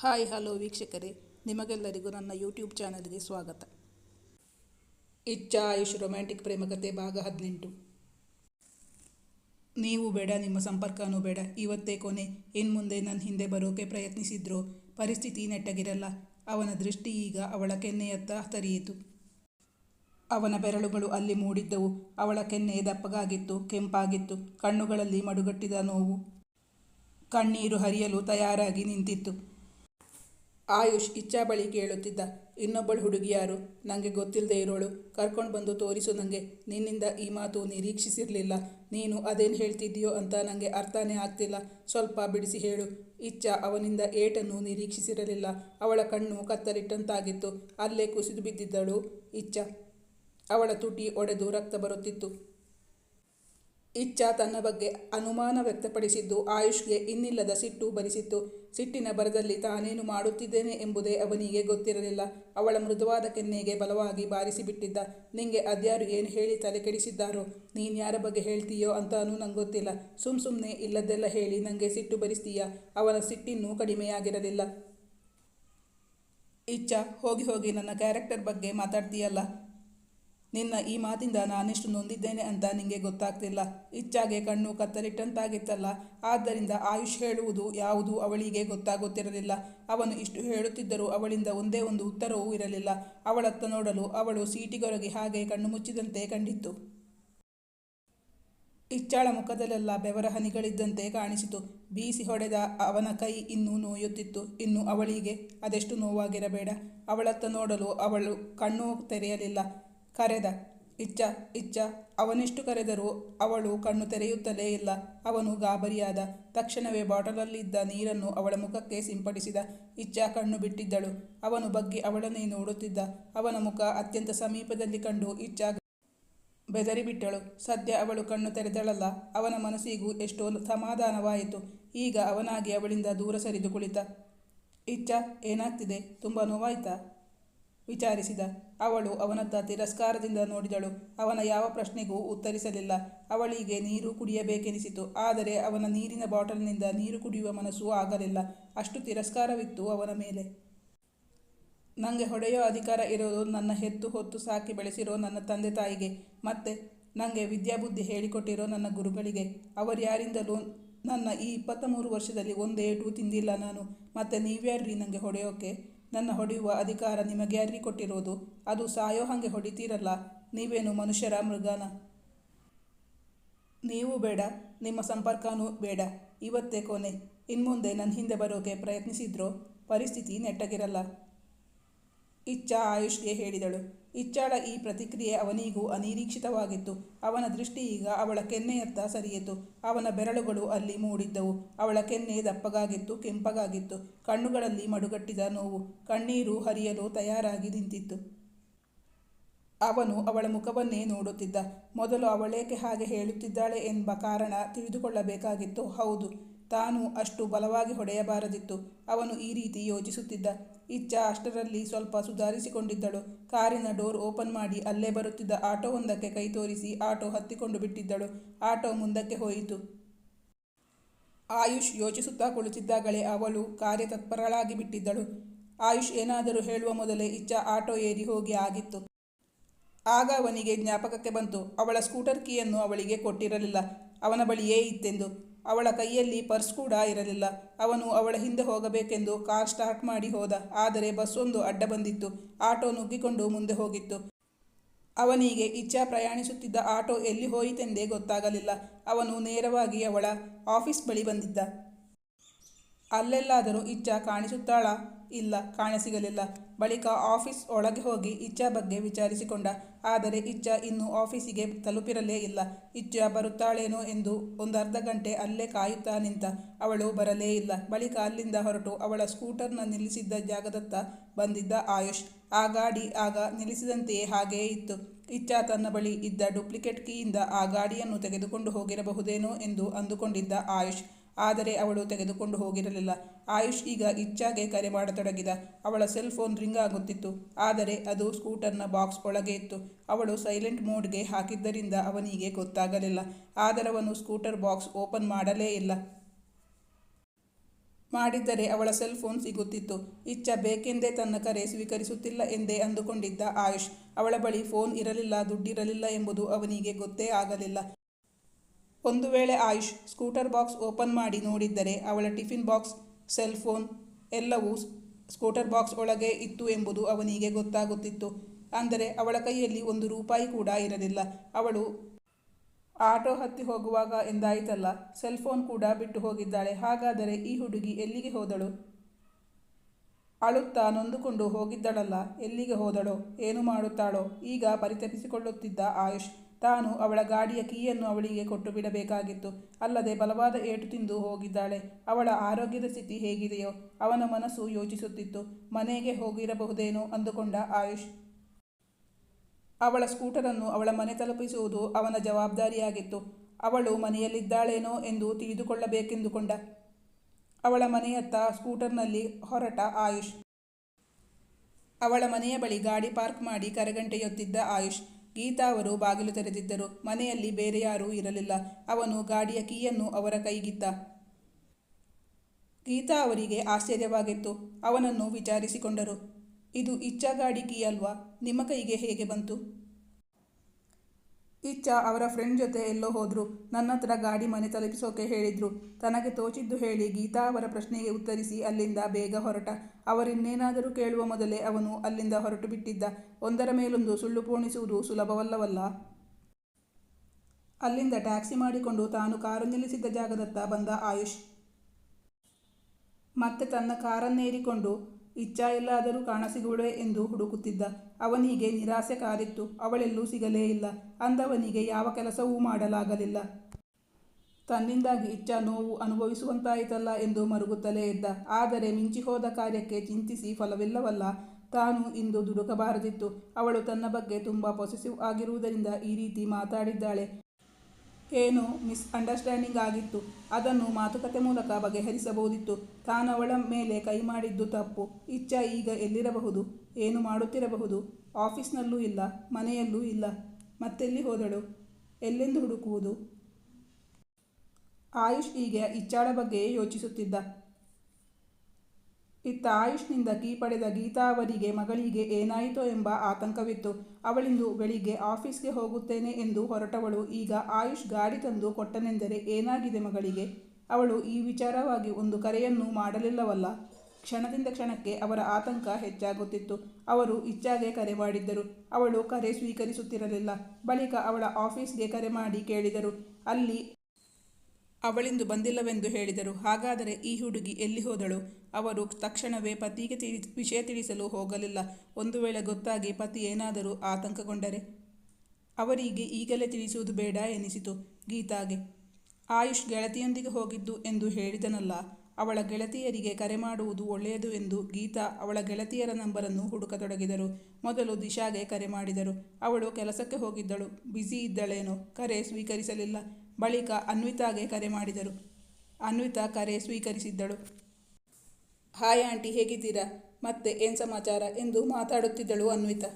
Hi, hello ವೀಕ್ಷಕರೇ. ನಿಮಗೆಲ್ಲರಿಗೂ ನನ್ನ ಯೂಟ್ಯೂಬ್ ಚಾನಲ್ಗೆ ಸ್ವಾಗತ. ಇಚ್ಛಾ ಆಯುಷ್ ರೊಮ್ಯಾಂಟಿಕ್ ಪ್ರೇಮಕತೆ ಭಾಗ ಹದಿನೆಂಟು. ನೀವು ಬೇಡ, ನಿಮ್ಮ ಸಂಪರ್ಕನೂ ಬೇಡ. ಇವತ್ತೇ ಕೊನೆ. ಇನ್ನು ಮುಂದೆ ನನ್ನ ಹಿಂದೆ ಬರೋಕೆ ಪ್ರಯತ್ನಿಸಿದ್ರೋ? ಪರಿಸ್ಥಿತಿ ನೆಟ್ಟಗಿರಲ್ಲ. ಅವನ ದೃಷ್ಟಿ ಈಗ ಅವಳ ಕೆನ್ನೆಯತ್ತ ತರಿಯಿತು ಅವನ ಬೆರಳುಗಳು ಅಲ್ಲಿ ಮೂಡಿದ್ದವು. ಅವಳ ಕೆನ್ನೆ ದಪ್ಪಗಾಗಿತ್ತು, ಕೆಂಪಾಗಿತ್ತು. ಕಣ್ಣುಗಳಲ್ಲಿ ಮಡುಗಟ್ಟಿದ ನೋವು. ಕಣ್ಣೀರು ಹರಿಯಲು ತಯಾರಾಗಿ ನಿಂತಿತ್ತು. ಆಯುಷ್ ಇಚ್ಛಾ ಬಳಿ ಕೇಳುತ್ತಿದ್ದ. ಇನ್ನೊಬ್ಬಳು ಹುಡುಗಿಯಾರು. ನನಗೆ ಗೊತ್ತಿಲ್ಲದೆ ಇರೋಳು. ಕರ್ಕೊಂಡು ಬಂದು ತೋರಿಸು ನನಗೆ ನಿನ್ನಿಂದ ಈ ಮಾತು ನಿರೀಕ್ಷಿಸಿರಲಿಲ್ಲ. ನೀನು ಅದೇನು ಹೇಳ್ತಿದ್ದೀಯೋ ಅಂತ ನನಗೆ ಅರ್ಥನೇ ಆಗ್ತಿಲ್ಲ. ಸ್ವಲ್ಪ ಬಿಡಿಸಿ ಹೇಳು. ಇಚ್ಛಾ ಅವನಿಂದ ಏಟನ್ನು ನಿರೀಕ್ಷಿಸಿರಲಿಲ್ಲ. ಅವಳ ಕಣ್ಣು ಕತ್ತಲಿಟ್ಟಂತಾಗಿತ್ತು ಅಲ್ಲೇ ಕುಸಿದು ಬಿದ್ದಿದ್ದಳು ಇಚ್ಛ. ಅವಳ ತುಟಿ ಒಡೆದು ರಕ್ತ ಬರುತ್ತಿತ್ತು. ಇಚ್ಛಾ ತನ್ನ ಬಗ್ಗೆ ಅನುಮಾನ ವ್ಯಕ್ತಪಡಿಸಿದ್ದು, ಆಯುಷ್ಗೆ ಇನ್ನಿಲ್ಲದ ಸಿಟ್ಟು ಬರಿಸಿತ್ತು ಸಿಟ್ಟಿನ ಬರದಲ್ಲಿ ತಾನೇನು ಮಾಡುತ್ತಿದ್ದೇನೆ ಎಂಬುದೇ ಅವನಿಗೆ ಗೊತ್ತಿರಲಿಲ್ಲ. ಅವಳ ಮೃದುವಾದ ಕೆನ್ನೆಗೆ ಬಲವಾಗಿ ಬಾರಿಸಿಬಿಟ್ಟಿದ್ದ. ನಿಂಗೆ ಅದ್ಯಾರು ಏನು ಹೇಳಿ ತಲೆ ಕೆಡಿಸಿದ್ದಾರೋ? ನೀನು ಯಾರ ಬಗ್ಗೆ ಹೇಳ್ತೀಯೋ ಅಂತಾನೂ ನಂಗೆ ಗೊತ್ತಿಲ್ಲ ಸುಮ್ ಸುಮ್ಮನೆ ಇಲ್ಲದೆಲ್ಲ ಹೇಳಿ ನನಗೆ ಸಿಟ್ಟು ಬರಿಸ್ತೀಯ? ಅವನ ಸಿಟ್ಟಿನ್ನೂ ಕಡಿಮೆಯಾಗಿರಲಿಲ್ಲ. ಇಚ್ಛಾ, ಹೋಗಿ ಹೋಗಿ ನನ್ನ ಕ್ಯಾರೆಕ್ಟರ್ ಬಗ್ಗೆ ಮಾತಾಡ್ತೀಯಲ್ಲ? ನಿನ್ನ ಈ ಮಾತಿಂದ ನಾನೆಷ್ಟು ನೊಂದಿದ್ದೇನೆ ಅಂತ ನಿಂಗೆ ಗೊತ್ತಾಗ್ತಿಲ್ಲ. ಇಚ್ಚಾಗೆ ಕಣ್ಣು ಕತ್ತಲಿಟ್ಟಂತಾಗಿತ್ತಲ್ಲ. ಆದ್ದರಿಂದ ಆಯುಷ್ ಹೇಳುವುದು ಯಾವುದು ಅವಳಿಗೆ ಗೊತ್ತಾಗುತ್ತಿರಲಿಲ್ಲ. ಅವನು ಇಷ್ಟು ಹೇಳುತ್ತಿದ್ದರೂ ಅವಳಿಂದ ಒಂದೇ ಒಂದು ಉತ್ತರವೂ ಇರಲಿಲ್ಲ. ಅವಳತ್ತ ನೋಡಲು ಅವಳು ಸೀಟಿಗೊರಗಿ ಹಾಗೆ ಕಣ್ಣು ಮುಚ್ಚಿದಂತೆ ಕಂಡಿತ್ತು. ಇಚ್ಚಾಳ ಮುಖದಲ್ಲೆಲ್ಲ ಬೆವರ ಹನಿಗಳಿದ್ದಂತೆ ಕಾಣಿಸಿತು. ಬೀಸಿ ಹೊಡೆದ ಅವನ ಕೈ ಇನ್ನೂ ನೋಯುತ್ತಿತ್ತು. ಇನ್ನು ಅವಳಿಗೆ ಅದೆಷ್ಟು ನೋವಾಗಿರಬೇಡ. ಅವಳತ್ತ ನೋಡಲು ಅವಳು ಕಣ್ಣು ತೆರೆಯಲಿಲ್ಲ. ಕರೆದ ಇಚ್ಛ ಇಚ್ಛ, ಅವನೆಷ್ಟು ಕರೆದರೂ ಅವಳು ಕಣ್ಣು ತೆರೆಯುತ್ತಲೇ ಇಲ್ಲ. ಅವನು ಗಾಬರಿಯಾದ, ತಕ್ಷಣವೇ ಬಾಟಲಲ್ಲಿದ್ದ ನೀರನ್ನು ಅವಳ ಮುಖಕ್ಕೆ ಸಿಂಪಡಿಸಿದ, ಇಚ್ಛ ಕಣ್ಣು ಬಿಟ್ಟಿದ್ದಳು. ಅವನು ಬಗ್ಗಿ ಅವಳನ್ನೇ ನೋಡುತ್ತಿದ್ದ. ಅವನ ಮುಖ ಅತ್ಯಂತ ಸಮೀಪದಲ್ಲಿ ಕಂಡು ಇಚ್ಛ ಬೆದರಿಬಿಟ್ಟಳು. ಸದ್ಯ ಅವಳು ಕಣ್ಣು ತೆರೆದಳಲ್ಲ, ಅವನ ಮನಸ್ಸಿಗೂ ಎಷ್ಟೋ ಸಮಾಧಾನವಾಯಿತು. ಈಗ ಅವನಾಗಿ ಅವಳಿಂದ ದೂರ ಸರಿದು ಕುಳಿತ. ಇಚ್ಛ, ಏನಾಗ್ತಿದೆ? ತುಂಬ ನೋವಾಯ್ತಾ? ವಿಚಾರಿಸಿದ. ಅವಳು ಅವನತ್ತ ತಿರಸ್ಕಾರದಿಂದ ನೋಡಿದಳು. ಅವನ ಯಾವ ಪ್ರಶ್ನೆಗೂ ಉತ್ತರಿಸಲಿಲ್ಲ. ಅವಳಿಗೆ ನೀರು ಕುಡಿಯಬೇಕೆನಿಸಿತು. ಆದರೆ ಅವನ ನೀರಿನ ಬಾಟಲ್ನಿಂದ ನೀರು ಕುಡಿಯುವ ಮನಸ್ಸು ಆಗಲಿಲ್ಲ. ಅಷ್ಟು ತಿರಸ್ಕಾರವಿತ್ತು ಅವನ ಮೇಲೆ. ನನಗೆ ಹೊಡೆಯೋ ಅಧಿಕಾರ ಇರೋದು ನನ್ನ ಹೆತ್ತು ಹೊತ್ತು ಸಾಕಿ ಬೆಳೆಸಿರೋ ನನ್ನ ತಂದೆ ತಾಯಿಗೆ. ಮತ್ತು ನನಗೆ ವಿದ್ಯಾಬುದ್ಧಿ ಹೇಳಿಕೊಟ್ಟಿರೋ ನನ್ನ ಗುರುಗಳಿಗೆ. ಅವರ್ಯಾರಿಂದಲೂ ನನ್ನ ಈ ಇಪ್ಪತ್ತ ಮೂರು ವರ್ಷದಲ್ಲಿ ಒಂದೇಟು ತಿಂದಿಲ್ಲ ನಾನು. ಮತ್ತು ನೀವ್ಯಾರ್ರಿ ನನಗೆ ಹೊಡೆಯೋಕೆ? ನನ್ನ ಹೊಡೆಯುವ ಅಧಿಕಾರ ನಿಮಗೆ ಅರಿ ಕೊಟ್ಟಿರೋದು ಅದು ಸಾಯೋ ಹಾಗೆ ಹೊಡಿತೀರಲ್ಲ. ನೀವೇನು ಮನುಷ್ಯರ ಮೃಗನ? ನೀವು ಬೇಡ. ನಿಮ್ಮ ಸಂಪರ್ಕನೂ ಬೇಡ. ಇವತ್ತೇ ಕೊನೆ. ಇನ್ಮುಂದೆ ನನ್ನ ಹಿಂದೆ ಬರೋಕೆ ಪ್ರಯತ್ನಿಸಿದ್ರೋ. ಪರಿಸ್ಥಿತಿ ನೆಟ್ಟಗಿರಲ್ಲ. ಇಚ್ಛಾ ಆಯುಷ್ಗೆ ಹೇಳಿದಳು. ಇಚ್ಛಾಳ ಈ ಪ್ರತಿಕ್ರಿಯೆ ಅವನಿಗೂ ಅನಿರೀಕ್ಷಿತವಾಗಿತ್ತು. ಅವನ ದೃಷ್ಟಿ ಈಗ ಅವಳ ಕೆನ್ನೆಯತ್ತ ಸರಿಯಿತು. ಅವನ ಬೆರಳುಗಳು ಅಲ್ಲಿ ಮೂಡಿದ್ದವು. ಅವಳ ಕೆನ್ನೆ ದಪ್ಪಗಾಗಿತ್ತು, ಕೆಂಪಗಾಗಿತ್ತು. ಕಣ್ಣುಗಳಲ್ಲಿ ಮಡುಗಟ್ಟಿದ ನೋವು. ಕಣ್ಣೀರು ಹರಿಯಲು ತಯಾರಾಗಿ ನಿಂತಿತ್ತು. ಅವನು ಅವಳ ಮುಖವನ್ನೇ ನೋಡುತ್ತಿದ್ದ. ಮೊದಲು ಅವಳೇಕೆ ಹಾಗೆ ಹೇಳುತ್ತಿದ್ದಾಳೆ ಎಂಬ ಕಾರಣ ತಿಳಿದುಕೊಳ್ಳಬೇಕಾಗಿತ್ತು. ಹೌದು. ತಾನು ಅಷ್ಟು ಬಲವಾಗಿ ಹೊಡೆಯಬಾರದಿತ್ತು. ಅವನು ಈ ರೀತಿ ಯೋಚಿಸುತ್ತಿದ್ದ. ಇಚ್ಛಾ ಅಷ್ಟರಲ್ಲಿ ಸ್ವಲ್ಪ ಸುಧಾರಿಸಿಕೊಂಡಿದ್ದಳು. ಕಾರಿನ ಡೋರ್ ಓಪನ್ ಮಾಡಿ ಅಲ್ಲೇ ಬರುತ್ತಿದ್ದ ಆಟೋವೊಂದಕ್ಕೆ ಕೈ ತೋರಿಸಿ ಆಟೋ ಹತ್ತಿಕೊಂಡು ಬಿಟ್ಟಿದ್ದಳು. ಆಟೋ ಮುಂದಕ್ಕೆ ಹೋಯಿತು. ಆಯುಷ್ ಯೋಚಿಸುತ್ತಾ ಕುಳಿತಿದ್ದಾಗಲೇ ಅವಳು ಕಾರ್ಯತತ್ಪರಳಾಗಿ ಬಿಟ್ಟಿದ್ದಳು. ಆಯುಷ್ ಏನಾದರೂ ಹೇಳುವ ಮೊದಲೇ ಇಚ್ಛಾ ಆಟೋ ಏರಿ ಹೋಗಿ ಆಗಿತ್ತು. ಆಗ ಅವನಿಗೆ ಜ್ಞಾಪಕಕ್ಕೆ ಬಂತು. ಅವಳ ಸ್ಕೂಟರ್ ಕೀಯನ್ನು ಅವಳಿಗೆ ಕೊಟ್ಟಿರಲಿಲ್ಲ. ಅವನ ಬಳಿಯೇ ಇತ್ತೆಂದು. ಅವಳ ಕೈಯಲ್ಲಿ ಪರ್ಸ್ ಕೂಡ ಇರಲಿಲ್ಲ. ಅವನು ಅವಳ ಹಿಂದೆ ಹೋಗಬೇಕೆಂದು ಕಾರ್ ಸ್ಟಾರ್ಟ್ ಮಾಡಿ ಹೋದ. ಆದರೆ ಬಸ್ಸೊಂದು ಅಡ್ಡ ಬಂದಿತ್ತು. ಆಟೋ ನುಗ್ಗಿಕೊಂಡು ಮುಂದೆ ಹೋಗಿತ್ತು. ಅವನಿಗೆ ಇಚ್ಛಾ ಪ್ರಯಾಣಿಸುತ್ತಿದ್ದ ಆಟೋ ಎಲ್ಲಿ ಹೋಯಿತೆಂದೇ ಗೊತ್ತಾಗಲಿಲ್ಲ. ಅವನು ನೇರವಾಗಿ ಅವಳ ಆಫೀಸ್ ಬಳಿ ಬಂದಿದ್ದ. ಅಲ್ಲೆಲ್ಲಾದರೂ ಇಚ್ಛಾ ಕಾಣಿಸುತ್ತಾಳಾ? ಇಲ್ಲ, ಕಾಣಸಿಗಲಿಲ್ಲ. ಬಳಿಕ ಆಫೀಸ್ ಒಳಗೆ ಹೋಗಿ ಇಚ್ಛಾ ಬಗ್ಗೆ ವಿಚಾರಿಸಿಕೊಂಡ. ಆದರೆ ಇಚ್ಛಾ ಇನ್ನೂ ಆಫೀಸಿಗೆ ತಲುಪಿರಲೇ ಇಲ್ಲ. ಇಚ್ಛಾ ಬರುತ್ತಾಳೇನೋ ಎಂದು ಒಂದು ಅರ್ಧ ಗಂಟೆ ಅಲ್ಲೇ ಕಾಯುತ್ತಾ ನಿಂತ. ಅವಳು ಬರಲೇ ಇಲ್ಲ. ಬಳಿಕ ಅಲ್ಲಿಂದ ಹೊರಟು ಅವಳ ಸ್ಕೂಟರ್ನ ನಿಲ್ಲಿಸಿದ್ದ ಜಾಗದತ್ತ ಬಂದಿದ್ದ ಆಯುಷ್. ಆ ಗಾಡಿ ಆಗ ನಿಲ್ಲಿಸಿದಂತೆಯೇ ಹಾಗೆಯೇ ಇತ್ತು. ಇಚ್ಛಾ ತನ್ನ ಬಳಿ ಇದ್ದ ಡೂಪ್ಲಿಕೇಟ್ ಕೀಯಿಂದ ಆ ಗಾಡಿಯನ್ನು ತೆಗೆದುಕೊಂಡು ಹೋಗಿರಬಹುದೇನೋ ಎಂದು ಅಂದುಕೊಂಡಿದ್ದ ಆಯುಷ್. ಆದರೆ ಅವಳು ತೆಗೆದುಕೊಂಡು ಹೋಗಿರಲಿಲ್ಲ. ಆಯುಷ್ ಈಗ ಇಚ್ಛಾಗೆ ಕರೆ ಮಾಡತೊಡಗಿದ. ಅವಳ ಸೆಲ್ ಫೋನ್ ರಿಂಗ್ ಆಗುತ್ತಿತ್ತು. ಆದರೆ ಅದು ಸ್ಕೂಟರ್ನ ಬಾಕ್ಸ್ ಒಳಗೆ ಇತ್ತು. ಅವಳು ಸೈಲೆಂಟ್ ಮೋಡ್ಗೆ ಹಾಕಿದ್ದರಿಂದ ಅವನಿಗೆ ಗೊತ್ತಾಗಲಿಲ್ಲ. ಆದರವನು ಸ್ಕೂಟರ್ ಬಾಕ್ಸ್ ಓಪನ್ ಮಾಡಲೇ ಇಲ್ಲ. ಮಾಡಿದ್ದರೆ ಅವಳ ಸೆಲ್ ಫೋನ್ ಸಿಗುತ್ತಿತ್ತು. ಇಚ್ಛ ಬೇಕೆಂದೇ ತನ್ನ ಕರೆ ಸ್ವೀಕರಿಸುತ್ತಿಲ್ಲ ಎಂದೇ ಅಂದುಕೊಂಡಿದ್ದ ಆಯುಷ್, ಅವಳ ಬಳಿ ಫೋನ್ ಇರಲಿಲ್ಲ, ದುಡ್ಡಿರಲಿಲ್ಲ ಎಂಬುದು ಅವನಿಗೆ ಗೊತ್ತೇ ಆಗಲಿಲ್ಲ. ಒಂದು ವೇಳೆ ಆಯುಷ್ ಸ್ಕೂಟರ್ ಬಾಕ್ಸ್ ಓಪನ್ ಮಾಡಿ ನೋಡಿದ್ದರೆ ಅವಳ ಟಿಫಿನ್ ಬಾಕ್ಸ್, ಸೆಲ್ ಫೋನ್ ಎಲ್ಲವೂ ಸ್ಕೂಟರ್ ಬಾಕ್ಸ್ ಒಳಗೆ ಇತ್ತು ಎಂಬುದು ಅವನಿಗೆ ಗೊತ್ತಾಗುತ್ತಿತ್ತು. ಅಂದರೆ ಅವಳ ಕೈಯಲ್ಲಿ ಒಂದು ರೂಪಾಯಿ ಕೂಡ ಇರಲಿಲ್ಲ. ಅವಳು, ಆಟೋ ಹತ್ತಿ ಹೋಗುವಾಗ ಎಂದಾಯಿತಲ್ಲ, ಸೆಲ್ ಫೋನ್ ಕೂಡ ಬಿಟ್ಟು ಹೋಗಿದ್ದಾಳೆ. ಹಾಗಾದರೆ ಈ ಹುಡುಗಿ ಎಲ್ಲಿಗೆ ಹೋದಳು? ಅಳುತ್ತಾ ನೊಂದುಕೊಂಡು ಹೋಗಿದ್ದಳಲ್ಲ, ಎಲ್ಲಿಗೆ ಹೋದಳೋ, ಏನು ಮಾಡುತ್ತಾಳೋ? ಈಗ ಪರಿತಪಿಸಿಕೊಳ್ಳುತ್ತಿದ್ದ ಆಯುಷ್ ತಾನು ಅವಳ ಗಾಡಿಯ ಕೀಯನ್ನು ಅವಳಿಗೆ ಕೊಟ್ಟು ಬಿಡಬೇಕಾಗಿತ್ತು. ಅಲ್ಲದೆ ಬಲವಾದ ಏಟು ತಿಂದು ಹೋಗಿದ್ದಾಳೆ. ಅವಳ ಆರೋಗ್ಯದ ಸ್ಥಿತಿ ಹೇಗಿದೆಯೋ ಅವನ ಮನಸ್ಸು ಯೋಚಿಸುತ್ತಿತ್ತು. ಮನೆಗೆ ಹೋಗಿರಬಹುದೇನೋ ಅಂದುಕೊಂಡ ಆಯುಷ್. ಅವಳ ಸ್ಕೂಟರನ್ನು ಅವಳ ಮನೆ ತಲುಪಿಸುವುದು ಅವನ ಜವಾಬ್ದಾರಿಯಾಗಿತ್ತು. ಅವಳು ಮನೆಯಲ್ಲಿದ್ದಾಳೇನೋ ಎಂದು ತಿಳಿದುಕೊಳ್ಳಬೇಕೆಂದುಕೊಂಡ ಅವಳ ಮನೆಯತ್ತ ಸ್ಕೂಟರ್ನಲ್ಲಿ ಹೊರಟ ಆಯುಷ್. ಅವಳ ಮನೆಯ ಬಳಿ ಗಾಡಿ ಪಾರ್ಕ್ ಮಾಡಿ ಕರೆಗಂಟೆಯೊತ್ತಿದ್ದ ಆಯುಷ್. ಗೀತಾ ಅವರು ಬಾಗಿಲು ತೆರೆದಿದ್ದರು. ಮನೆಯಲ್ಲಿ ಬೇರೆ ಯಾರೂ ಇರಲಿಲ್ಲ. ಅವನು ಗಾಡಿಯ ಕೀಯನ್ನು ಅವರ ಕೈಗಿದ್ದ. ಗೀತಾ ಅವರಿಗೆ ಆಶ್ಚರ್ಯವಾಗಿತ್ತು. ಅವನನ್ನು ವಿಚಾರಿಸಿಕೊಂಡರು. ಇದು ಇಚ್ಛಾ ಗಾಡಿ ಕೀ ಅಲ್ವಾ? ನಿಮ್ಮ ಕೈಗೆ ಹೇಗೆ ಬಂತು? ಇಚ್ಛಾ ಅವರ ಫ್ರೆಂಡ್ ಜೊತೆ ಎಲ್ಲೋ ಹೋದ್ರು. ನನ್ನ ಹತ್ರ ಗಾಡಿ ಮನೆ ತಲುಪಿಸೋಕೆ ಹೇಳಿದ್ರು. ತನಗೆ ತೋಚಿದ್ದು ಹೇಳಿ ಗೀತಾ ಅವರ ಪ್ರಶ್ನೆಗೆ ಉತ್ತರಿಸಿ ಅಲ್ಲಿಂದ ಬೇಗ ಹೊರಟ. ಅವರಿನ್ನೇನಾದರೂ ಕೇಳುವ ಮೊದಲೇ ಅವನು ಅಲ್ಲಿಂದ ಹೊರಟು ಬಿಟ್ಟಿದ್ದ. ಒಂದರ ಮೇಲೊಂದು ಸುಳ್ಳು ಪೋಣಿಸುವುದು ಸುಲಭವಲ್ಲವಲ್ಲ? ಅಲ್ಲಿಂದ ಟ್ಯಾಕ್ಸಿ ಮಾಡಿಕೊಂಡು ತಾನು ಕಾರು ನಿಲ್ಲಿಸಿದ್ದ ಜಾಗದತ್ತ ಬಂದ ಆಯುಷ್. ಮತ್ತೆ ತನ್ನ ಕಾರನ್ನೇರಿಕೊಂಡು ಇಚ್ಛಾ ಎಲ್ಲಾದರೂ ಕಾಣಸಿಗುವಳೆ ಎಂದು ಹುಡುಕುತ್ತಿದ್ದ. ಅವನಿಗೆ ನಿರಾಸೆ ಕಾದಿತ್ತು. ಅವಳೆಲ್ಲೂ ಸಿಗಲೇ ಇಲ್ಲ. ಅಂದವನಿಗೆ ಯಾವ ಕೆಲಸವೂ ಮಾಡಲಾಗಲಿಲ್ಲ. ತನ್ನಿಂದಾಗಿ ಇಚ್ಛಾ ನೋವು ಅನುಭವಿಸುವಂತಾಯಿತಲ್ಲ ಎಂದು ಮರುಗುತ್ತಲೇ ಇದ್ದ ಆದರೆ ಮಿಂಚಿ ಹೋದ ಕಾರ್ಯಕ್ಕೆ ಚಿಂತಿಸಿ ಫಲವಿಲ್ಲವಲ್ಲ, ತಾನು ಇಂದು ದುಡುಕಬಾರದಿತ್ತು. ಅವಳು ತನ್ನ ಬಗ್ಗೆ ತುಂಬ ಪೊಸೆಸಿವ್ ಆಗಿರುವುದರಿಂದ ಈ ರೀತಿ ಮಾತಾಡಿದ್ದಾಳೆ. ಏನು ಮಿಸ್ ಅಂಡರ್ಸ್ಟ್ಯಾಂಡಿಂಗ್ ಆಗಿತ್ತು. ಅದನ್ನು ಮಾತುಕತೆ ಮೂಲಕ ಬಗೆಹರಿಸಬಹುದಿತ್ತು. ತಾನವಳ ಮೇಲೆ ಕೈ ಮಾಡಿದ್ದು ತಪ್ಪು. ಇಚ್ಛ ಈಗ ಎಲ್ಲಿರಬಹುದು? ಏನು ಮಾಡುತ್ತಿರಬಹುದು? ಆಫೀಸ್ನಲ್ಲೂ ಇಲ್ಲ, ಮನೆಯಲ್ಲೂ ಇಲ್ಲ. ಮತ್ತೆಲ್ಲಿ ಹೋದಳು? ಎಲ್ಲೆಂದು ಹುಡುಕುವುದು? ಆಯುಷ್ ಈಗ ಇಚ್ಛಾಳ ಬಗ್ಗೆಯೇ ಯೋಚಿಸುತ್ತಿದ್ದ. ಇತ್ತ ಆಯುಷ್ನಿಂದ ಕೀ ಪಡೆದ ಗೀತಾ ಅವರಿಗೆ ಮಗಳಿಗೆ ಏನಾಯಿತೋ ಎಂಬ ಆತಂಕವಿತ್ತು. ಅವಳಿಂದು ಬೆಳಿಗ್ಗೆ ಆಫೀಸ್ಗೆ ಹೋಗುತ್ತೇನೆ ಎಂದು ಹೊರಟವಳು. ಈಗ ಆಯುಷ್ ಗಾಡಿ ತಂದು ಕೊಟ್ಟನೆಂದರೆ ಏನಾಗಿದೆ ಮಗಳಿಗೆ? ಅವಳು ಈ ವಿಚಾರವಾಗಿ ಒಂದು ಕರೆಯನ್ನು ಮಾಡಲಿಲ್ಲವಲ್ಲ. ಕ್ಷಣದಿಂದ ಕ್ಷಣಕ್ಕೆ ಅವರ ಆತಂಕ ಹೆಚ್ಚಾಗುತ್ತಿತ್ತು. ಅವರು ಇಚ್ಛಾಗೆ ಕರೆ ಮಾಡಿದ್ದರು. ಅವಳು ಕರೆ ಸ್ವೀಕರಿಸುತ್ತಿರಲಿಲ್ಲ. ಬಳಿಕ ಅವಳ ಆಫೀಸ್ಗೆ ಕರೆ ಮಾಡಿ ಕೇಳಿದರು. ಅಲ್ಲಿ ಅವಳಿಂದು ಬಂದಿಲ್ಲವೆಂದು ಹೇಳಿದರು. ಹಾಗಾದರೆ ಈ ಹುಡುಗಿ ಎಲ್ಲಿ ಹೋದಳು? ಅವರು ತಕ್ಷಣವೇ ಪತಿಗೆ ತಿಳಿ ವಿಷಯ ತಿಳಿಸಲು ಹೋಗಲಿಲ್ಲ. ಒಂದು ವೇಳೆ ಗೊತ್ತಾಗಿ ಪತಿ ಏನಾದರೂ ಆತಂಕಗೊಂಡರೆ? ಅವರಿಗೆ ಈಗಲೇ ತಿಳಿಸುವುದು ಬೇಡ ಎನಿಸಿತು ಗೀತಾಗೆ. ಆಯುಷ್ ಗೆಳತಿಯೊಂದಿಗೆ ಹೋಗಿದ್ದು ಎಂದು ಹೇಳಿದನಲ್ಲ, ಅವಳ ಗೆಳತಿಯರಿಗೆ ಕರೆ ಮಾಡುವುದು ಒಳ್ಳೆಯದು ಎಂದು ಗೀತಾ ಅವಳ ಗೆಳತಿಯರ ನಂಬರನ್ನು ಹುಡುಕತೊಡಗಿದರು. ಮೊದಲು ದಿಶಾಗೆ ಕರೆ ಮಾಡಿದರು. ಅವಳು ಕೆಲಸಕ್ಕೆ ಹೋಗಿದ್ದಳು. ಬ್ಯುಸಿ ಇದ್ದಳೇನೋ, ಕರೆ ಸ್ವೀಕರಿಸಲಿಲ್ಲ. ಬಳಿಕ ಅನ್ವಿತಾಗೆ ಕರೆ ಮಾಡಿದರು. ಅನ್ವಿತಾ ಕರೆ ಸ್ವೀಕರಿಸಿದ್ದಳು. ಹಾಯ್ ಆಂಟಿ, ಹೇಗಿದ್ದೀರಾ? ಮತ್ತೆ ಏನು ಸಮಾಚಾರ? ಎಂದು ಮಾತಾಡುತ್ತಿದ್ದಳು ಅನ್ವಿತಾ.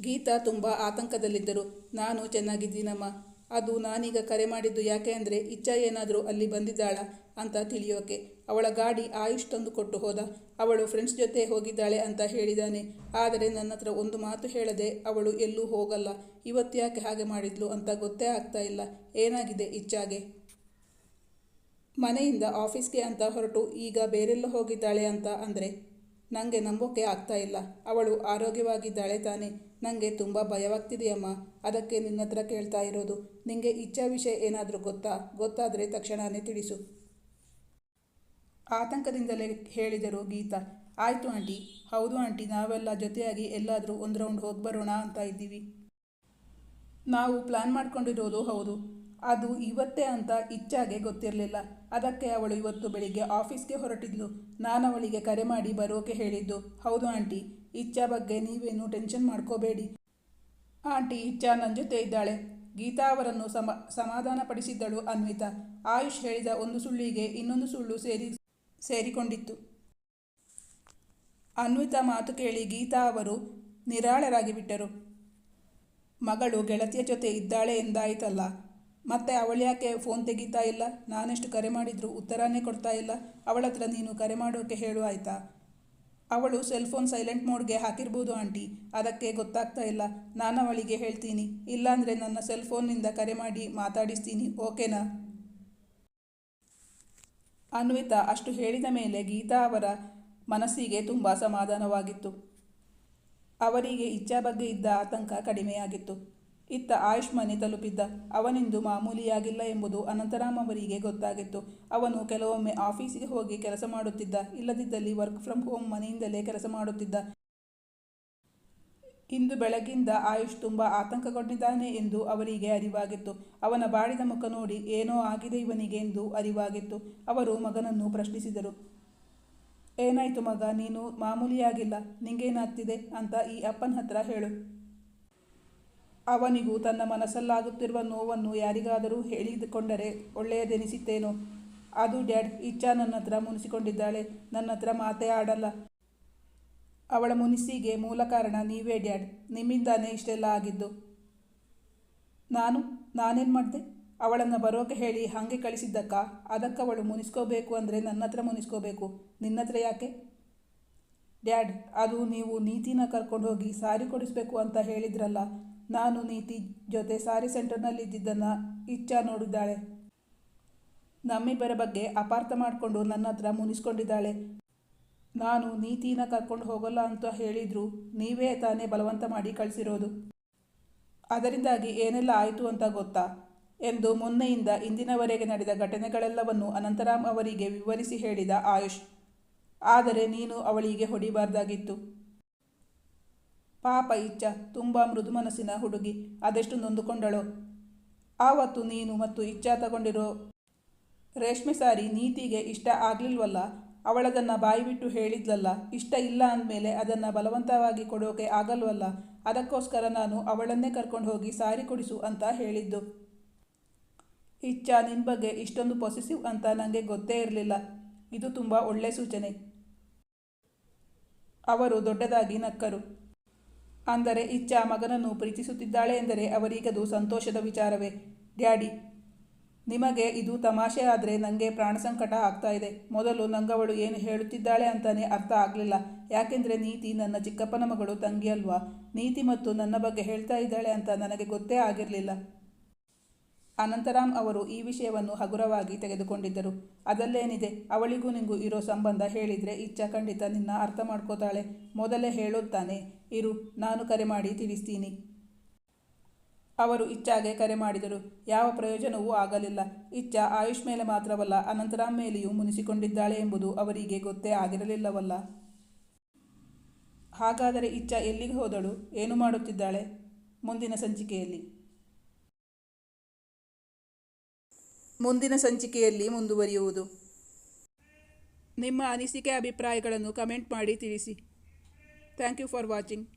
ಗೀತಾ ತುಂಬ ಆತಂಕದಲ್ಲಿದ್ದರು. ನಾನು ಚೆನ್ನಾಗಿದ್ದೀನಮ್ಮ ಅದು ನಾನೀಗ ಕರೆ ಮಾಡಿದ್ದು ಯಾಕೆ ಅಂದರೆ ಇಚ್ಛಾ ಏನಾದರೂ ಅಲ್ಲಿ ಬಂದಿದ್ದಾಳ ಅಂತ ತಿಳಿಯೋಕೆ. ಅವಳ ಗಾಡಿ ಆಯುಷ್ ತಂದು ಕೊಟ್ಟು ಹೋದ. ಅವಳು ಫ್ರೆಂಡ್ಸ್ ಜೊತೆ ಹೋಗಿದ್ದಾಳೆ ಅಂತ ಹೇಳಿದಾನೆ. ಆದರೆ ನನ್ನ ಹತ್ರ ಒಂದು ಮಾತು ಹೇಳದೆ ಅವಳು ಎಲ್ಲೂ ಹೋಗಲ್ಲ. ಇವತ್ತು ಯಾಕೆ ಹಾಗೆ ಮಾಡಿದ್ಲು ಅಂತ ಗೊತ್ತೇ ಆಗ್ತಾ ಇಲ್ಲ. ಏನಾಗಿದೆ ಇಚ್ಛಾಗೆ? ಮನೆಯಿಂದ ಆಫೀಸ್ಗೆ ಅಂತ ಹೊರಟು ಈಗ ಬೇರೆಲ್ಲ ಹೋಗಿದ್ದಾಳೆ ಅಂತ ಅಂದರೆ ನನಗೆ ನಂಬೋಕೆ ಆಗ್ತಾ ಇಲ್ಲ. ಅವಳು ಆರೋಗ್ಯವಾಗಿದ್ದಾಳೆ ತಾನೇ. ನನಗೆ ತುಂಬ ಭಯವಾಗ್ತಿದೆಯಮ್ಮ. ಅದಕ್ಕೆ ನಿನ್ನ ಹತ್ರ ಕೇಳ್ತಾ ಇರೋದು. ನಿಮಗೆ ಇಚ್ಛಾ ವಿಷಯ ಏನಾದರೂ ಗೊತ್ತಾ? ಗೊತ್ತಾದರೆ ತಕ್ಷಣವೇ ತಿಳಿಸು. ಆತಂಕದಿಂದಲೇ ಹೇಳಿದರು ಗೀತಾ. ಆಯಿತು ಆಂಟಿ. ಹೌದು ಆಂಟಿ. ನಾವೆಲ್ಲ ಜೊತೆಯಾಗಿ ಎಲ್ಲಾದರೂ ಒಂದು ರೌಂಡ್ ಹೋಗಿ ಬರೋಣ ಅಂತ ಇದ್ದೀವಿ. ನಾವು ಪ್ಲ್ಯಾನ್ ಮಾಡ್ಕೊಂಡಿರೋದು ಹೌದು. ಅದು ಇವತ್ತೇ ಅಂತ ಇಚ್ಛಾಗೆ ಗೊತ್ತಿರಲಿಲ್ಲ. ಅದಕ್ಕೆ ಅವಳು ಇವತ್ತು ಬೆಳಿಗ್ಗೆ ಆಫೀಸ್ಗೆ ಹೊರಟಿದ್ಲು. ನಾನು ಅವಳಿಗೆ ಕರೆ ಮಾಡಿ ಬರೋಕೆ ಹೇಳಿದ್ದು. ಹೌದು ಆಂಟಿ. ಇಚ್ಛಾ ಬಗ್ಗೆ ನೀವೇನು ಟೆನ್ಷನ್ ಮಾಡ್ಕೋಬೇಡಿ. ಆಂಟಿ ಇಚ್ಛಾ ನನ್ನ ಜೊತೆ ಇದ್ದಾಳೆ. ಗೀತಾ ಅವರನ್ನು ಸಮ, ಸಮಾಧಾನಪಡಿಸಿದ್ದಳು ಅನ್ವಿತಾ. ಆಯುಷ್ ಹೇಳಿದ ಒಂದು ಸುಳ್ಳಿಗೆ ಇನ್ನೊಂದು ಸುಳ್ಳು ಸೇರಿ, ಸೇರಿಕೊಂಡಿತ್ತು. ಅನ್ವಿತಾ ಮಾತು ಕೇಳಿ ಗೀತಾ ಅವರು ನಿರಾಳರಾಗಿ ಬಿಟ್ಟರು ಮಗಳು ಗೆಳತಿಯ ಜೊತೆ ಇದ್ದಾಳೆ ಎಂದಾಯಿತಲ್ಲ. ಮತ್ತೆ ಅವಳ್ಯಾಕೆ ಫೋನ್ ತೆಗೀತಾ ಇಲ್ಲ? ನಾನೆಷ್ಟು ಕರೆ ಮಾಡಿದರೂ ಉತ್ತರನೇ ಕೊಡ್ತಾ ಇಲ್ಲ. ಅವಳ ಹತ್ರ ನೀನು ಕರೆ ಮಾಡೋಕೆ ಹೇಳು ಆಯಿತಾ? ಅವಳು ಸೆಲ್ ಫೋನ್ ಸೈಲೆಂಟ್ ಮೋಡ್ಗೆ ಹಾಕಿರ್ಬೋದು, ಆಂಟಿ. ಅದಕ್ಕೆ ಗೊತ್ತಾಗ್ತಾ ಇಲ್ಲ. ನಾನು ಅವಳಿಗೆ ಹೇಳ್ತೀನಿ. ಇಲ್ಲಾಂದರೆ ನನ್ನ ಸೆಲ್ ಫೋನ್ನಿಂದ ಕರೆ ಮಾಡಿ ಮಾತಾಡಿಸ್ತೀನಿ ಓಕೆನಾ ಅನ್ವಿತಾ ಅಷ್ಟು ಹೇಳಿದ ಮೇಲೆ ಗೀತಾ ಅವರ ಮನಸ್ಸಿಗೆ ತುಂಬ ಸಮಾಧಾನವಾಗಿತ್ತು. ಅವರಿಗೆ ಇಚ್ಛಾ ಬಗ್ಗೆ ಇದ್ದ ಆತಂಕ ಕಡಿಮೆಯಾಗಿತ್ತು. ಇತ್ತ ಆಯುಷ್ ಮನೆ ತಲುಪಿದ್ದ ಅವನಿಂದು ಮಾಮೂಲಿಯಾಗಿಲ್ಲ ಎಂಬುದು ಅನಂತರಾಮ್ ಅವರಿಗೆ ಗೊತ್ತಾಗಿತ್ತು. ಅವನು ಕೆಲವೊಮ್ಮೆ ಆಫೀಸಿಗೆ ಹೋಗಿ ಕೆಲಸ ಮಾಡುತ್ತಿದ್ದ, ಇಲ್ಲದಿದ್ದಲ್ಲಿ ವರ್ಕ್ ಫ್ರಮ್ ಹೋಮ್ ಮನೆಯಿಂದಲೇ ಕೆಲಸ ಮಾಡುತ್ತಿದ್ದ. ಇಂದು ಬೆಳಗಿಂದ ಆಯುಷ್ ತುಂಬ ಆತಂಕಗೊಂಡಿದ್ದಾನೆ ಎಂದು ಅವರಿಗೆ ಅರಿವಾಗಿತ್ತು. ಅವನ ಬಾಡಿದ ಮುಖ ನೋಡಿ ಏನೋ ಆಗಿದೆ ಇವನಿಗೆ ಎಂದು ಅರಿವಾಗಿತ್ತು. ಅವರು ಮಗನನ್ನು ಪ್ರಶ್ನಿಸಿದರು. ಏನಾಯಿತು ಮಗ, ನೀನು ಮಾಮೂಲಿಯಾಗಿಲ್ಲ, ನಿಂಗೇನಾಗ್ತಿದೆ ಅಂತ ಈ ಅಪ್ಪನ ಹತ್ರ ಹೇಳು. ಅವನಿಗೂ ತನ್ನ ಮನಸ್ಸಲ್ಲಾಗುತ್ತಿರುವ ನೋವನ್ನು ಯಾರಿಗಾದರೂ ಹೇಳಿದುಕೊಂಡರೆ ಒಳ್ಳೆಯದೆನಿಸಿತ್ತೇನೋ? ಅದು ಡ್ಯಾಡ್ ಇಚ್ಛಾ ನನ್ನ ಹತ್ರ ಮುನಿಸಿಕೊಂಡಿದ್ದಾಳೆ. ನನ್ನ ಹತ್ರ ಮಾತೇ ಆಡಲ್ಲ. ಅವಳ ಮುನಿಸಿಗೆ ಮೂಲ ಕಾರಣ ನೀವೇ ಡ್ಯಾಡ್. ನಿಮ್ಮಿಂದಾನೇ ಇಷ್ಟೆಲ್ಲ ಆಗಿದ್ದು. ನಾನು? ನಾನೇನು ಮಾಡಿದೆ? ಅವಳನ್ನು ಬರೋಕೆ ಹೇಳಿ ಹಾಗೆ ಕಳಿಸಿದ್ದಕ್ಕ? ಅದಕ್ಕವಳು ಮುನಿಸ್ಕೋಬೇಕು ಅಂದರೆ ನನ್ನ ಹತ್ರ ಮುನಿಸ್ಕೋಬೇಕು. ನಿನ್ನ ಹತ್ರ ಯಾಕೆ? ಡ್ಯಾಡ್, ಅದು ನೀವು ನೀತಿನ ಕರ್ಕೊಂಡು ಹೋಗಿ ಸಾರಿ ಕೊಡಿಸ್ಬೇಕು ಅಂತ ಹೇಳಿದ್ರಲ್ಲ ನಾನು ನೀತಿ ಜೊತೆ ಸಾರಿ ಸೆಂಟರ್ನಲ್ಲಿದ್ದಿದ್ದನ್ನು ಇಚ್ಛಾ ನೋಡಿದ್ದಾಳೆ. ನಮ್ಮಿಬ್ಬರ ಬಗ್ಗೆ ಅಪಾರ್ಥ ಮಾಡಿಕೊಂಡು ನನ್ನ ಹತ್ರ ಮುನಿಸ್ಕೊಂಡಿದ್ದಾಳೆ. ನಾನು ನೀತಿನ ಕರ್ಕೊಂಡು ಹೋಗಲ್ಲ ಅಂತ ಹೇಳಿದ್ರು ನೀವೇ ತಾನೇ ಬಲವಂತ ಮಾಡಿ ಕಳಿಸಿರೋದು. ಅದರಿಂದಾಗಿ ಏನೆಲ್ಲ ಆಯಿತು ಅಂತ ಗೊತ್ತಾ? ಎಂದು ಮೊನ್ನೆಯಿಂದ ಇಂದಿನವರೆಗೆ ನಡೆದ ಘಟನೆಗಳೆಲ್ಲವನ್ನು ಅನಂತರಾಮ್ ಅವರಿಗೆ ವಿವರಿಸಿ ಹೇಳಿದ ಆಯುಷ್. ಆದರೆ ನೀನು ಅವಳಿಗೆ ಹೊಡಿಬಾರ್ದಾಗಿತ್ತು. ಪಾಪ ಇಚ್ಛ, ತುಂಬ ಮೃದು ಮನಸ್ಸಿನ ಹುಡುಗಿ ಅದೆಷ್ಟು ನೊಂದುಕೊಂಡಳು. ಆವತ್ತು ನೀನು ಮತ್ತು ಇಚ್ಛ ತಗೊಂಡಿರೋ ರೇಷ್ಮೆ ಸಾರಿ ನೀತಿಗೆ ಇಷ್ಟ ಆಗಲಿಲ್ವಲ್ಲ? ಅವಳದನ್ನು ಬಾಯಿ ಬಿಟ್ಟು ಹೇಳಿದ್ಲಲ್ಲ, ಇಷ್ಟ ಇಲ್ಲ ಅಂದಮೇಲೆ ಅದನ್ನು ಬಲವಂತವಾಗಿ ಕೊಡೋಕೆ ಆಗಲ್ವಲ್ಲ? ಅದಕ್ಕೋಸ್ಕರ ನಾನು ಅವಳನ್ನೇ ಕರ್ಕೊಂಡು ಹೋಗಿ ಸಾರಿ ಕೊಡಿಸು ಅಂತ ಹೇಳಿದ್ದು. ಇಚ್ಛ ನಿನ್ನ ಬಗ್ಗೆ ಇಷ್ಟೊಂದು ಪೊಸೆಸಿವ್ ಅಂತ ನನಗೆ ಗೊತ್ತೇ ಇರಲಿಲ್ಲ. ಇದು ತುಂಬ ಒಳ್ಳೆ ಸೂಚನೆ. ಅವರು ದೊಡ್ಡದಾಗಿ ನಕ್ಕರು. ಅಂದರೆ ಇಚ್ಛಾ ಮಗನನ್ನು ಪ್ರೀತಿಸುತ್ತಿದ್ದಾಳೆ ಎಂದರೆ ಅವರಿಗದು ಸಂತೋಷದ ವಿಚಾರವೇ. ಡ್ಯಾಡಿ, ನಿಮಗೆ ಇದು ತಮಾಷೆ ಆದರೆ ನನಗೆ ಪ್ರಾಣ ಸಂಕಟ ಆಗ್ತಾ ಇದೆ. ಮೊದಲು ನಂಗವಳು ಏನು ಹೇಳುತ್ತಿದ್ದಾಳೆ ಅಂತಾನೆ ಅರ್ಥ ಆಗಲಿಲ್ಲ. ಯಾಕೆಂದರೆ ನೀತಿ ನನ್ನ ಚಿಕ್ಕಪ್ಪನ ಮಗಳು ತಂಗಿ ಅಲ್ವಾ ನೀತಿ ಮತ್ತು ನನ್ನ ಬಗ್ಗೆ ಹೇಳ್ತಾ ಇದ್ದಾಳೆ ಅಂತ ನನಗೆ ಗೊತ್ತೇ ಆಗಿರಲಿಲ್ಲ. ಅನಂತರಾಮ್ ಅವರು ಈ ವಿಷಯವನ್ನು ಹಗುರವಾಗಿ ತೆಗೆದುಕೊಂಡಿದ್ದರು. ಅದಲ್ಲೇನಿದೆ, ಅವಳಿಗೂ ನಿಂಗೂ ಇರೋ ಸಂಬಂಧ ಹೇಳಿದರೆ ಇಚ್ಛ ಖಂಡಿತ ನಿನ್ನ ಅರ್ಥ ಮಾಡ್ಕೋತಾಳೆ. ಮೊದಲೇ ಹೇಳುತ್ತಾನೆ, ಇರು, ನಾನು ಕರೆ ಮಾಡಿ ತಿಳಿಸ್ತೀನಿ. ಅವರು ಇಚ್ಛಾಗೆ ಕರೆ ಮಾಡಿದರು. ಯಾವ ಪ್ರಯೋಜನವೂ ಆಗಲಿಲ್ಲ. ಇಚ್ಛ ಆಯುಷ್ ಮೇಲೆ ಮಾತ್ರವಲ್ಲ, ಅನಂತರಾಮ್ ಮೇಲೆಯೂ ಮುನಿಸಿಕೊಂಡಿದ್ದಾಳೆ ಎಂಬುದು ಅವರಿಗೆ ಗೊತ್ತೇ ಆಗಿರಲಿಲ್ಲವಲ್ಲ. ಹಾಗಾದರೆ ಇಚ್ಛ ಎಲ್ಲಿಗೆ ಹೋದಳು? ಏನು ಮಾಡುತ್ತಿದ್ದಾಳೆ? ಮುಂದಿನ ಸಂಚಿಕೆಯಲ್ಲಿ. ಮುಂದಿನ ಸಂಚಿಕೆಯಲ್ಲಿ ಮುಂದುವರಿಯುವುದು. ನಿಮ್ಮ ಅನಿಸಿಕೆ ಅಭಿಪ್ರಾಯಗಳನ್ನು ಕಮೆಂಟ್ ಮಾಡಿ ತಿಳಿಸಿ. Thank you for watching.